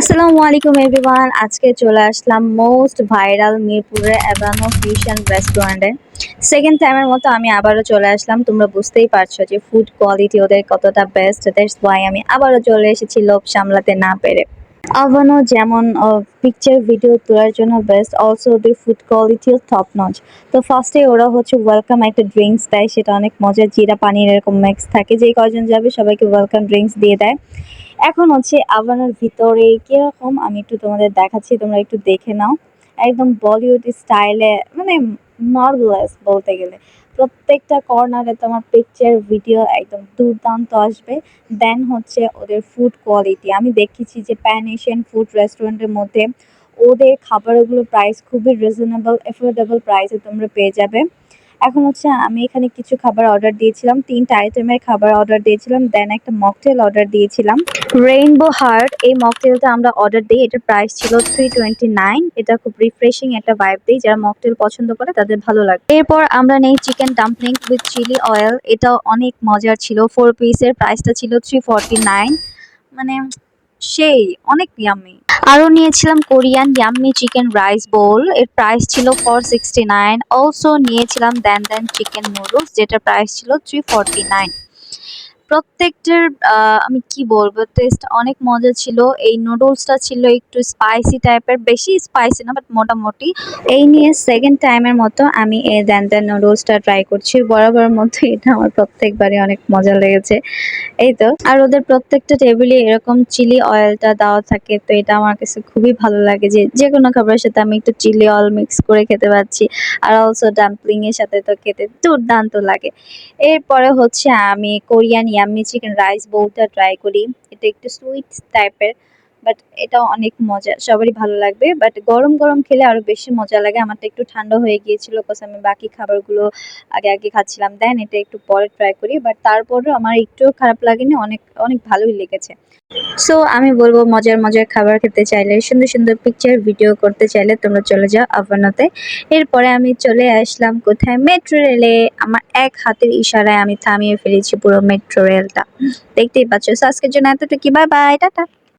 আসসালামু আলাইকুম এভরিওয়ান আজকে চলে আসলাম মোস্ট ভাইরাল মিরপুরের অ্যাবানো ফিউশন রেস্টুরেন্টে সেকেন্ড টাইমের মতো আমি আবারও চলে আসলাম। তোমরা বুঝতেই পারছ যে ফুড কোয়ালিটি ওদের কতটা বেস্ট দ্যাটস ওয়াই আমি আবারও চলে এসেছি লোভ সামলাতে না পেরে। আভানো যেমন পিকচার ভিডিও তোলার জন্য বেস্ট অলসো ওদের ফুড কোয়ালিটিও টপ নচ তো ফার্স্টে ওরা হচ্ছে ওয়েলকাম একটা ড্রিঙ্কস দেয়, সেটা অনেক মজার। জিরা, পানির এরকম মিক্স থাকে। যেই কজন যাবে সবাইকে ওয়েলকাম ড্রিঙ্কস দিয়ে দেয়। এখন হচ্ছে আভানোর ভিতরে কীরকম, আমি একটু তোমাদের দেখাচ্ছি, তোমরা একটু দেখে নাও। একদম বলিউড স্টাইলে মানে মার্ভেলাস বলতে গেলে। প্রত্যেকটা কর্নারে তোমার পিকচার ভিডিও একদম দুর্দান্ত আসবে। দেন হচ্ছে ওদের ফুড কোয়ালিটি আমি দেখেছি যে প্যান এশিয়ান ফুড রেস্টুরেন্টের মধ্যে ওদের খাবারগুলো প্রাইস খুবই রিজনেবল এফোর্ডেবল প্রাইসে তোমরা পেয়ে যাবে। এখন হচ্ছে আমি এখানে কিছু খাবার অর্ডার দিয়েছিলাম, তিনটা আইটেমের খাবার অর্ডার দিয়েছিলাম দেন একটা মকটেল অর্ডার দিয়েছিলাম। রেইনবো হার্ট এই মকটেলটা আমরা অর্ডার দিই, এটার প্রাইস ছিল থ্রি টোয়েন্টি নাইন এটা খুব রিফ্রেশিং একটা ভাইব দিই যারা মকটেল পছন্দ করে তাদের ভালো লাগে। এরপর আমরা নেই chicken dumpling with chili oil এটা অনেক মজার ছিল ফোর পিসের প্রাইসটা ছিল থ্রি নাইন মানে সেই, অনেক ইয়াম্মি আরও নিয়েছিলাম Korean yummy chicken rice bowl এর প্রাইস ছিল ফোর সিক্সটি নাইন অলসো নিয়েছিলাম দ্যান দ্যান চিকেন নুডলস যেটার প্রাইস ছিল থ্রি ফর্টি নাইন প্রত্যেকটার আমি কি বলব? টেস্ট অনেক মজা ছিল। এই নুডলসটা ছিল একটু স্পাইসি টাইপের বেশি স্পাইসি না বাট মোটামুটি। এই নিয়ে সেকেন্ড টাইমের মতো আমি এই দ্যান দ্যান নুডলসটা ট্রাই করছি। বরাবর মতো এটা আমার প্রত্যেকবারই অনেক মজা লেগেছে। এই তো। আর ওদের প্রত্যেকটা টেবিলে এরকম চিলি অয়েলটা দেওয়া থাকে, তো এটা আমার কাছে খুবই ভালো লাগে যে যে কোনো খাবারের সাথে আমি একটু চিলি অয়েল মিক্স করে খেতে পারছি। আর অলসো ডাম্পলিং এর সাথে তো খেতে দুর্দান্ত লাগে। এরপরে হচ্ছে আমি কোরিয়ান ইয়াম্মি চিকেন রাইস বউটা ট্রাই করি এটা একটু সুইট টাইপের বাট এটা অনেক মজা সবারই ভালো লাগবে। বাট গরম গরম খেলে আরও বেশি মজা লাগে। আমারটা একটু ঠান্ডা হয়ে গিয়েছিল বিকজ আমি বাকি খাবারগুলো আগে আগে খাচ্ছিলাম। দেন এটা একটু পরে ট্রাই করি। বাট তারপরেও আমার একটুও খারাপ লাগেনি অনেক অনেক ভালোই লেগেছে। সো আমি বলব মজার মজার খাবার খেতে চাইলে সুন্দর সুন্দর পিকচার ভিডিও করতে চাইলে তোমরা চলে যাও আভানোতে এরপরে আমি চলে আসলাম কোথায়? মেট্রো রেলে আমার এক হাতের ইশারায় আমি থামিয়ে ফেলেছি পুরো মেট্রো রেলটা দেখতেই পাচ্ছ। So, আজকের জন্য এতটুকু বাই বাই টাটা।